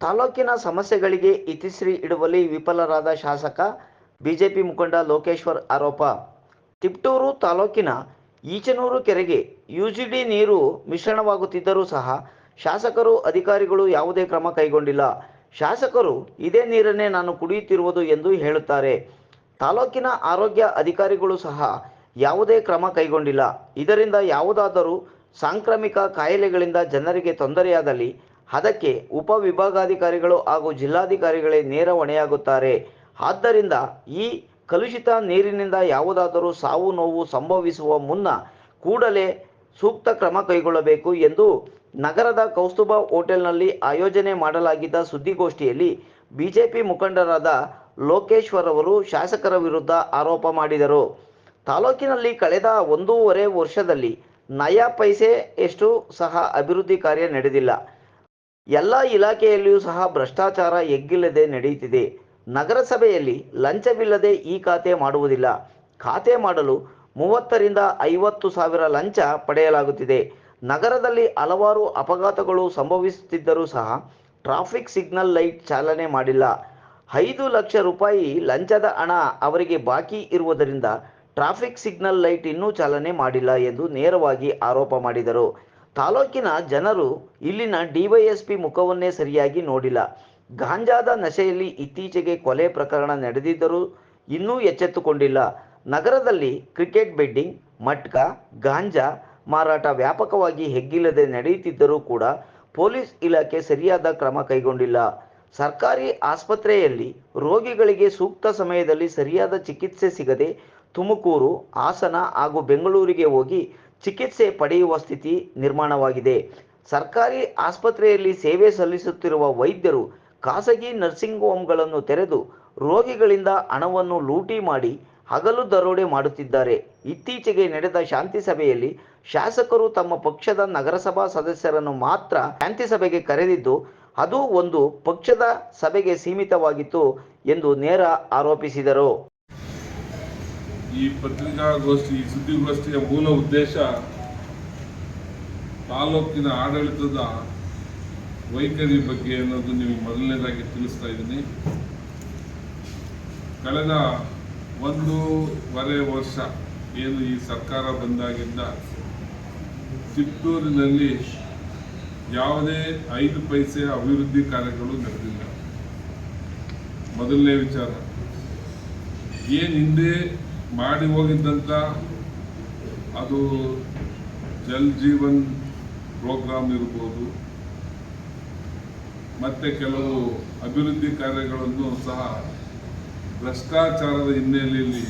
ತಾಲೂಕಿನ ಸಮಸ್ಯೆಗಳಿಗೆ ಇತಿಶ್ರೀ ಇಡುವಲ್ಲಿ ವಿಫಲರಾದ ಶಾಸಕ, ಬಿಜೆಪಿ ಮುಖಂಡ ಲೋಕೇಶ್ವರ್ ಆರೋಪ. ತಿಪ್ಟೂರು ತಾಲೂಕಿನ ಈಚನೂರು ಕೆರೆಗೆ ಯುಜಿಡಿ ನೀರು ಮಿಶ್ರಣವಾಗುತ್ತಿದ್ದರೂ ಸಹ ಶಾಸಕರು, ಅಧಿಕಾರಿಗಳು ಯಾವುದೇ ಕ್ರಮ ಕೈಗೊಂಡಿಲ್ಲ. ಶಾಸಕರು, ಇದೇ ನೀರನ್ನೇ ನಾನು ಕುಡಿಯುತ್ತಿರುವುದು ಎಂದು ಹೇಳುತ್ತಾರೆ. ತಾಲೂಕಿನ ಆರೋಗ್ಯ ಅಧಿಕಾರಿಗಳು ಸಹ ಯಾವುದೇ ಕ್ರಮ ಕೈಗೊಂಡಿಲ್ಲ. ಇದರಿಂದ ಯಾವುದಾದರೂ ಸಾಂಕ್ರಾಮಿಕ ಕಾಯಿಲೆಗಳಿಂದ ಜನರಿಗೆ ತೊಂದರೆಯಾದಲ್ಲಿ ಅದಕ್ಕೆ ಉಪವಿಭಾಗಾಧಿಕಾರಿಗಳು ಹಾಗೂ ಜಿಲ್ಲಾಧಿಕಾರಿಗಳೇ ನೇರ ಹೊಣೆಯಾಗುತ್ತಾರೆ. ಆದ್ದರಿಂದ ಈ ಕಲುಷಿತ ನೀರಿನಿಂದ ಯಾವುದಾದರೂ ಸಾವು ನೋವು ಸಂಭವಿಸುವ ಮುನ್ನ ಕೂಡಲೇ ಸೂಕ್ತ ಕ್ರಮ ಕೈಗೊಳ್ಳಬೇಕು ಎಂದು ನಗರದ ಕೌಸ್ತುಭ ಹೋಟೆಲ್ನಲ್ಲಿ ಆಯೋಜನೆ ಮಾಡಲಾಗಿದ್ದ ಸುದ್ದಿಗೋಷ್ಠಿಯಲ್ಲಿ ಬಿಜೆಪಿ ಮುಖಂಡರಾದ ಲೋಕೇಶ್ವರ್ ಅವರು ಶಾಸಕರ ವಿರುದ್ಧ ಆರೋಪ ಮಾಡಿದರು. ತಾಲೂಕಿನಲ್ಲಿ ಕಳೆದ ಒಂದೂವರೆ ವರ್ಷದಲ್ಲಿ ನಯಾ ಪೈಸೆ ಎಷ್ಟು ಸಹ ಅಭಿವೃದ್ಧಿ ಕಾರ್ಯ ನಡೆದಿಲ್ಲ. ಎಲ್ಲ ಇಲಾಖೆಯಲ್ಲಿಯೂ ಸಹ ಭ್ರಷ್ಟಾಚಾರ ಎಗ್ಗಿಲ್ಲದೆ ನಡೆಯುತ್ತಿದೆ. ನಗರಸಭೆಯಲ್ಲಿ ಲಂಚವಿಲ್ಲದೆ ಈ ಖಾತೆ ಮಾಡುವುದಿಲ್ಲ. ಖಾತೆ ಮಾಡಲು ಮೂವತ್ತರಿಂದ ಐವತ್ತು ಸಾವಿರ ಲಂಚ ಪಡೆಯಲಾಗುತ್ತಿದೆ. ನಗರದಲ್ಲಿ ಹಲವಾರು ಅಪಘಾತಗಳು ಸಂಭವಿಸುತ್ತಿದ್ದರೂ ಸಹ ಟ್ರಾಫಿಕ್ ಸಿಗ್ನಲ್ ಲೈಟ್ ಚಾಲನೆ ಮಾಡಿಲ್ಲ. ಐದು ಲಕ್ಷ ರೂಪಾಯಿ ಲಂಚದ ಹಣ ಅವರಿಗೆ ಬಾಕಿ ಇರುವುದರಿಂದ ಟ್ರಾಫಿಕ್ ಸಿಗ್ನಲ್ ಲೈಟ್ ಇನ್ನೂ ಚಾಲನೆ ಮಾಡಿಲ್ಲ ಎಂದು ನೇರವಾಗಿ ಆರೋಪ ಮಾಡಿದರು. ತಾಲೂಕಿನ ಜನರು ಇಲ್ಲಿನ ಡಿವೈಎಸ್ಪಿ ಮುಖವನ್ನೇ ಸರಿಯಾಗಿ ನೋಡಿಲ್ಲ. ಗಾಂಜಾದ ನಶೆಯಲ್ಲಿ ಇತ್ತೀಚೆಗೆ ಕೊಲೆ ಪ್ರಕರಣ ನಡೆದಿದ್ದರೂ ಇನ್ನೂ ಎಚ್ಚೆತ್ತುಕೊಂಡಿಲ್ಲ. ನಗರದಲ್ಲಿ ಕ್ರಿಕೆಟ್ ಬೆಡ್ಡಿಂಗ್, ಮಟ್ಕ, ಗಾಂಜಾ ಮಾರಾಟ ವ್ಯಾಪಕವಾಗಿ ಹೆಗ್ಗಿಲ್ಲದೆ ನಡೆಯುತ್ತಿದ್ದರೂ ಕೂಡ ಪೊಲೀಸ್ ಇಲಾಖೆ ಸರಿಯಾದ ಕ್ರಮ ಕೈಗೊಂಡಿಲ್ಲ. ಸರ್ಕಾರಿ ಆಸ್ಪತ್ರೆಯಲ್ಲಿ ರೋಗಿಗಳಿಗೆ ಸೂಕ್ತ ಸಮಯದಲ್ಲಿ ಸರಿಯಾದ ಚಿಕಿತ್ಸೆ ಸಿಗದೆ ತುಮಕೂರು, ಹಾಸನ ಹಾಗೂ ಬೆಂಗಳೂರಿಗೆ ಹೋಗಿ ಚಿಕಿತ್ಸೆ ಪಡೆಯುವ ಸ್ಥಿತಿ ನಿರ್ಮಾಣವಾಗಿದೆ. ಸರ್ಕಾರಿ ಆಸ್ಪತ್ರೆಯಲ್ಲಿ ಸೇವೆ ಸಲ್ಲಿಸುತ್ತಿರುವ ವೈದ್ಯರು ಖಾಸಗಿ ನರ್ಸಿಂಗ್ ಹೋಮ್ಗಳನ್ನು ತೆರೆದು ರೋಗಿಗಳಿಂದ ಹಣವನ್ನು ಲೂಟಿ ಮಾಡಿ ಹಗಲು ದರೋಡೆ ಮಾಡುತ್ತಿದ್ದಾರೆ. ಇತ್ತೀಚೆಗೆ ನಡೆದ ಶಾಂತಿ ಸಭೆಯಲ್ಲಿ ಶಾಸಕರು ತಮ್ಮ ಪಕ್ಷದ ನಗರಸಭಾ ಸದಸ್ಯರನ್ನು ಮಾತ್ರ ಶಾಂತಿ ಸಭೆಗೆ ಕರೆದಿದ್ದು, ಅದು ಒಂದು ಪಕ್ಷದ ಸಭೆಗೆ ಸೀಮಿತವಾಗಿತ್ತು ಎಂದು ನೇರ ಆರೋಪಿಸಿದರು. ಈ ಪತ್ರಿಕಾಗೋಷ್ಠಿ, ಈ ಸುದ್ದಿಗೋಷ್ಠಿಯ ಮೂಲ ಉದ್ದೇಶ ತಾಲೂಕಿನ ಆಡಳಿತದ ವೈಖರಿ ಬಗ್ಗೆ ಅನ್ನೋದು ನಿಮಗೆ ಮೊದಲನೇದಾಗಿ ತಿಳಿಸ್ತಾ ಇದ್ದೀನಿ. ಕಳೆದ ಒಂದೂವರೆ ವರ್ಷ ಏನು ಈ ಸರ್ಕಾರ ಬಂದಾಗಿಂದ ಚಿತ್ತೂರಿನಲ್ಲಿ ಯಾವುದೇ ಐದು ಪೈಸೆ ಅಭಿವೃದ್ಧಿ ಕಾರ್ಯಗಳು ನಡೆದಿಲ್ಲ. ಮೊದಲನೇ ವಿಚಾರ, ಏನು ಹಿಂದೆ ಮಾಡಿ ಹೋಗಿದ್ದಂಥ ಅದು ಜಲ್ ಜೀವನ್ ಪ್ರೋಗ್ರಾಮ್ ಇರ್ಬೋದು. ಮತ್ತೆ ಕೆಲವು ಅಭಿವೃದ್ಧಿ ಕಾರ್ಯಗಳನ್ನು ಸಹ ಭ್ರಷ್ಟಾಚಾರದ ಹಿನ್ನೆಲೆಯಲ್ಲಿ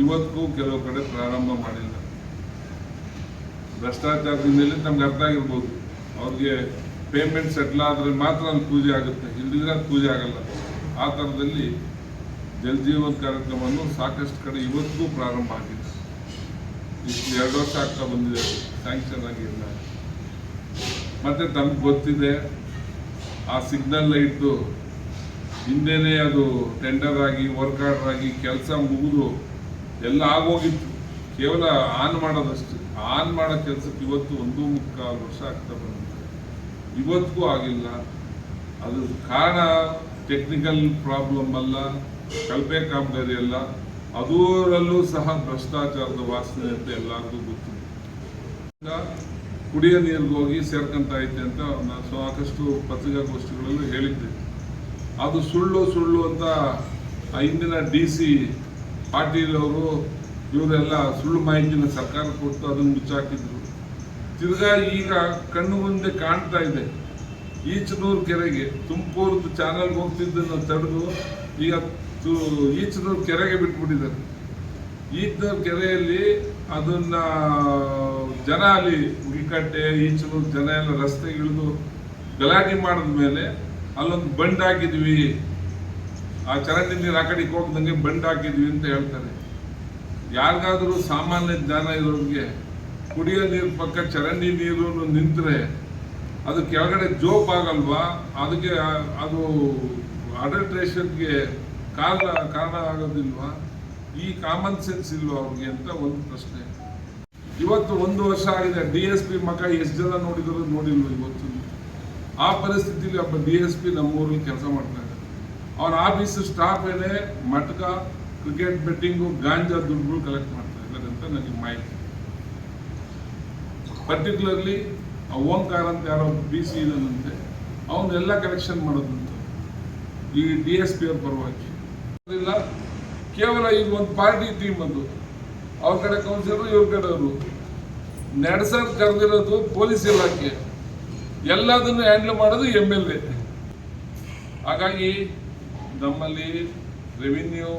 ಇವತ್ತಿಗೂ ಕೆಲವು ಕಡೆ ಪ್ರಾರಂಭ ಮಾಡಿಲ್ಲ. ಭ್ರಷ್ಟಾಚಾರದ ಹಿನ್ನೆಲೆ ನಮ್ಗೆ ಅರ್ಥ ಆಗಿರ್ಬೋದು. ಅವ್ರಿಗೆ ಪೇಮೆಂಟ್ ಸೆಟ್ಲ್ ಆದರೆ ಮಾತ್ರ ಅಲ್ಲಿ ಪೂಜೆ ಆಗುತ್ತೆ. ಇಲ್ಲದಿದ್ರೆ ಅದು ಪೂಜೆ ಆಗಲ್ಲ. ಆ ಥರದಲ್ಲಿ ಜಲ್ ಜೀವನ್ ಕಾರ್ಯಕ್ರಮವನ್ನು ಸಾಕಷ್ಟು ಕಡೆ ಇವತ್ತಿಗೂ ಪ್ರಾರಂಭ ಆಗಿದೆ. ಇಷ್ಟು ಎರಡು ವರ್ಷ ಆಗ್ತಾ ಬಂದಿದೆ ಸ್ಯಾಂಕ್ಷನ್ ಆಗಿಲ್ಲ ಮತ್ತೆ ತಮ್ಗೆ ಗೊತ್ತಿದೆ, ಆ ಸಿಗ್ನಲ್ ಲೈಟ್ ಹಿಂದೆನೇ ಅದು ಟೆಂಡರ್ ಆಗಿ ವರ್ಕ್ ಆರ್ಡರ್ ಆಗಿ ಕೆಲಸ ಮುಗಿದು ಎಲ್ಲ ಆಗೋಗಿತ್ತು. ಕೇವಲ ಆನ್ ಮಾಡೋದಷ್ಟು. ಆನ್ ಮಾಡೋ ಕೆಲಸಕ್ಕೆ ಇವತ್ತು ಒಂದು ಮುಕ್ಕಾಲು ವರ್ಷ ಆಗ್ತಾ ಬಂದಿದೆ. ಇವತ್ತಿಗೂ ಆಗಿಲ್ಲ. ಅದ್ರ ಕಾರಣ ಟೆಕ್ನಿಕಲ್ ಪ್ರಾಬ್ಲಮ್ ಅಲ್ಲ, ಕಲ್ಪೆ ಕಾಮಗಾರಿ ಅಲ್ಲ, ಅದರಲ್ಲೂ ಸಹ ಭ್ರಷ್ಟಾಚಾರದ ವಾಸನೆ ಅಂತ ಎಲ್ಲರಿಗೂ ಗೊತ್ತು. ಕುಡಿಯೋ ನೀರಿಗೆ ಹೋಗಿ ಐತೆ ಅಂತ ನಾನು ಸಾಕಷ್ಟು ಪತ್ರಿಕಾಗೋಷ್ಠಿಗಳಲ್ಲೂ ಹೇಳಿದ್ದೆ. ಅದು ಸುಳ್ಳು ಸುಳ್ಳು ಅಂತ ಆ ಹಿಂದಿನ ಡಿ ಸಿ ಪಾಟೀಲ್ ಅವರು ಇವರೆಲ್ಲ ಸುಳ್ಳು ಮಾಹಿತಿನ ಸರ್ಕಾರ ಕೊಟ್ಟು ಅದನ್ನು ಮುಚ್ಚಾಕಿದ್ರು. ತಿರ್ಗಾ ಈಗ ಕಣ್ಣು ಮುಂದೆ ಕಾಣ್ತಾ ಇದೆ. ಈಚನೂರು ಕೆರೆಗೆ, ತುಮಕೂರು ಚಾನಲ್ಗೆ ಹೋಗ್ತಿದ್ದನ್ನು ತಡೆದು ಈಗ ಈಚನೂರು ಕೆರೆಗೆ ಬಿಟ್ಬಿಟ್ಟಿದ್ದಾರೆ. ಈಚನೂರು ಕೆರೆಯಲ್ಲಿ ಅದನ್ನ ಜನ ಅಲ್ಲಿ ಉಗಿಕಟ್ಟೆ ಈಚನೂರು ಜನ ಎಲ್ಲ ರಸ್ತೆಗಿಳಿದು ಗಲಾಟೆ ಮಾಡಿದ ಮೇಲೆ ಅಲ್ಲೊಂದು ಬಂಡ್ ಹಾಕಿದ್ವಿ. ಆ ಚರಂಡಿ ನೀರು ಆ ಕಡೆಗೆ ಹೋಗ್ದಂಗೆ ಬಂಡ್ ಹಾಕಿದ್ವಿ ಅಂತ ಹೇಳ್ತಾರೆ. ಯಾರಿಗಾದ್ರೂ ಸಾಮಾನ್ಯ ಜ್ಞಾನ ಇರೋರಿಗೆ ಕುಡಿಯೋ ನೀರು ಪಕ್ಕ ಚರಂಡಿ ನೀರು ನಿಂತರೆ ಅದು ಕೆಳಗಡೆ ಜೋಪ್ ಆಗಲ್ವಾ? ಅದಕ್ಕೆ ಅದು ಅಡಲ್ಟ್ರೇಷನ್ಗೆ ಕಾರಣ ಕಾರಣ ಆಗೋದಿಲ್ವಾ? ಈ ಕಾಮನ್ ಸೆನ್ಸ್ ಇಲ್ವಾ ಅವ್ರಿಗೆ ಅಂತ ಒಂದು ಪ್ರಶ್ನೆ. ಇವತ್ತು ಒಂದು ವರ್ಷ ಆಗಿದೆ, ಡಿ ಎಸ್ ಪಿ ಮಗ ಎಷ್ಟು ಜನ ನೋಡಿದ್ರು ನೋಡಿಲ್ವ ಇವತ್ತು? ಆ ಪರಿಸ್ಥಿತಿಲಿ ಒಬ್ಬ ಡಿ ಎಸ್ ಪಿ ನಮ್ಮೂರಲ್ಲಿ ಕೆಲಸ ಮಾಡ್ತಾರೆ ಅವ್ರ ಆಫೀಸ್ ಸ್ಟಾಫ್ ಏನೆ, ಮಟ್ಕ, ಕ್ರಿಕೆಟ್ ಬೆಟ್ಟಿಂಗು, ಗಾಂಜಾ ದುಡ್ಡುಗಳು ಕಲೆಕ್ಟ್ ಮಾಡ್ತಾ ಇದ್ದಾರೆ ಅಂತ ನನಗೆ ಮಾಹಿತಿ. ಪರ್ಟಿಕ್ಯುಲರ್ಲಿ ಓಂಕಾರ ಅಂತ ಯಾರೋ ಬಿ ಸಿ ಇದ್ದಂತೆ ಅವನ್ನೆಲ್ಲ ಕಲೆಕ್ಷನ್ ಮಾಡೋದಂತ. ಈ ಡಿ ಎಸ್ ಪಿ ಅವ್ರ ಪರವಾಗಿ. ಇಲ್ಲ ಕೇವಲ ಈಗ ಒಂದು ಪಾರ್ಟಿ ಟೀಮ್ ಅದು. ಅವ್ರ ಕಡೆ ಕೌನ್ಸಿಲರು ಇವ್ರ ಕಡೆ ಅವರು. ನಡೆಸೋದು ಕರೆದಿರೋದು ಪೊಲೀಸ್ ಇಲಾಖೆ. ಎಲ್ಲದನ್ನು ಹ್ಯಾಂಡಲ್ ಮಾಡೋದು ಎಂ ಎಲ್ ಎ ಹಾಗಾಗಿ ನಮ್ಮಲ್ಲಿ ರೆವಿನ್ಯೂ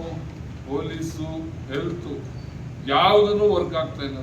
ಪೊಲೀಸು ಹೆಲ್ತು ಯಾವುದನ್ನು ವರ್ಕ್ ಆಗ್ತಾ ಇಲ್ಲ.